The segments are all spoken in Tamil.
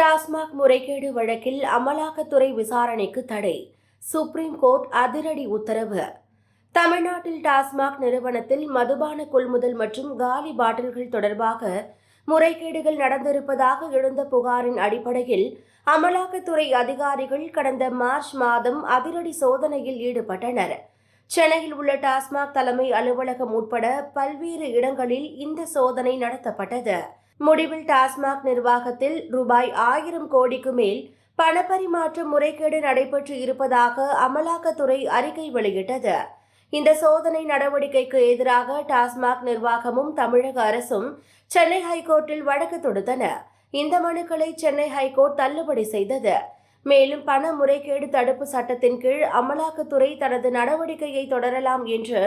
டாஸ்மாக் முறைகேடு வழக்கில் அமலாக்கத்துறை விசாரணைக்கு தடை. சுப்ரீம் கோர்ட் அதிரடி உத்தரவு. தமிழ்நாட்டில் டாஸ்மாக் நிறுவனத்தில் மதுபான கொள்முதல் மற்றும் காலி பாட்டில்கள் தொடர்பாக முறைகேடுகள் நடந்திருப்பதாக எழுந்த புகாரின் அடிப்படையில் அமலாக்கத்துறை அதிகாரிகள் கடந்த மார்ச் மாதம் அதிரடி சோதனையில் ஈடுபட்டனர். சென்னையில் உள்ள டாஸ்மாக் தலைமை அலுவலகம் உட்பட பல்வேறு இடங்களில் இந்த சோதனை நடத்தப்பட்டது. முடிவில் டாஸ்மாக் நிர்வாகத்தில் ரூபாய் ஆயிரம் கோடிக்கு மேல் பணப்பரிமாற்ற முறைகேடு நடைபெற்று இருப்பதாக அமலாக்கத்துறை அறிக்கை வெளியிட்டது. இந்த சோதனை நடவடிக்கைக்கு எதிராக டாஸ்மாக் நிர்வாகமும் தமிழக அரசும் சென்னை ஹைகோர்ட்டில் வழக்கு தொடுத்தன. இந்த மனுக்களை சென்னை ஹைகோர்ட் தள்ளுபடி செய்தது. மேலும் பண முறைகேடு தடுப்பு சட்டத்தின் கீழ் அமலாக்கத்துறை தனது நடவடிக்கையை தொடரலாம் என்று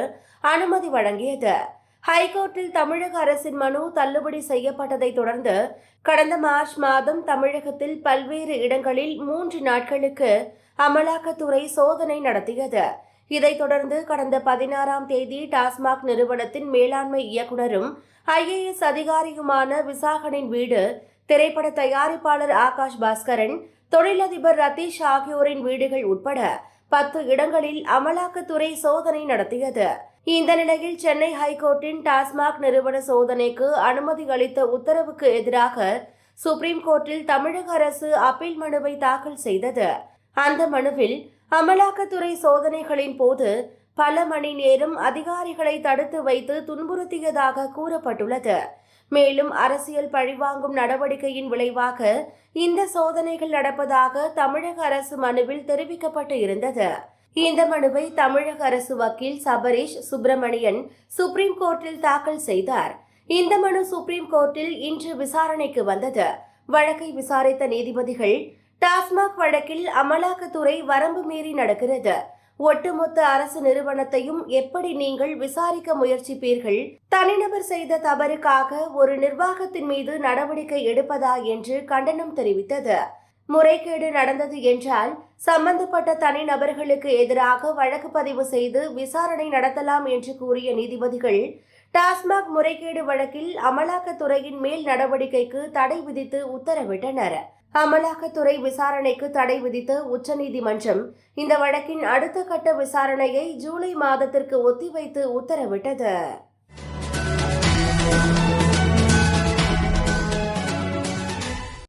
அனுமதி வழங்கியது. ஹைகோர்ட்டில் தமிழக அரசின் மனு தள்ளுபடி செய்யப்பட்டதை தொடர்ந்து கடந்த மார்ச் மாதம் தமிழகத்தில் பல்வேறு இடங்களில் மூன்று நாட்களுக்கு அமலாக்கத்துறை சோதனை நடத்தியது. இதைத் தொடர்ந்து கடந்த பதினாறாம் தேதி டாஸ்மாக் நிறுவனத்தின் மேலாண்மை இயக்குனரும் ஐஏஎஸ் அதிகாரியுமான விசாகனின் வீடு திரைப்பட தயாரிப்பாளர் ஆகாஷ் பாஸ்கரன் தொழிலதிபர் ரதீஷ் ஆகியோரின் வீடுகள் உட்பட பத்து இடங்களில் அமலாக்கத்துறை சோதனை நடத்தியது. இந்த நிலையில் சென்னை ஹைகோர்ட்டின் டாஸ்மாக் நிறுவன சோதனைக்கு அனுமதி அளித்த உத்தரவுக்கு எதிராக சுப்ரீம் கோர்ட்டில் தமிழக அரசு அப்பீல் மனுவை தாக்கல் செய்தது. அந்த மனுவில் அமலாக்கத்துறை சோதனைகளின் போது பல மணி நேரம் அதிகாரிகளை தடுத்து வைத்து துன்புறுத்தியதாக கூறப்பட்டுள்ளது. மேலும் அரசியல் பழிவாங்கும் நடவடிக்கையின் விளைவாக இந்த சோதனைகள் நடப்பதாக தமிழக அரசு மனுவில் தெரிவிக்கப்பட்டு இருந்தது. இந்த மனுவை தமிழக அரசு வக்கீல் சபரீஷ் சுப்பிரமணியன் சுப்ரீம் கோர்ட்டில் தாக்கல் செய்தார். இந்த மனு சுப்ரீம் கோர்ட்டில் இன்று விசாரணைக்கு வந்தது. வழக்கை விசாரித்த நீதிபதிகள் டாஸ்மாக் வழக்கில் அமலாக்கத்துறை வரம்பு மீறி நடக்கிறது. ஒட்டுமொத்த அரசு நிறுவனத்தையும் எப்படி நீங்கள் விசாரிக்க முயற்சிப்பீர்கள்? தனிநபர் செய்த தவறுக்காக ஒரு நிர்வாகத்தின் மீது நடவடிக்கை எடுப்பதா என்று கண்டனம் தெரிவித்தது. முறைகேடு நடந்தது என்றால் சம்பந்தப்பட்ட தனிநபர்களுக்கு எதிராக வழக்கு பதிவு செய்து விசாரணை நடத்தலாம் என்று கூறிய நீதிபதிகள் டாஸ்மாக் முறைகேடு வழக்கில் அமலாக்கத்துறையின் மேல் நடவடிக்கைக்கு தடை விதித்து உத்தரவிட்டனர். அமலாக்கத்துறை விசாரணைக்கு தடை விதித்த உச்சநீதிமன்றம் இந்த வழக்கின் அடுத்த கட்ட விசாரணையை ஜூலை மாதத்திற்கு ஒத்திவைத்து உத்தரவிட்டது.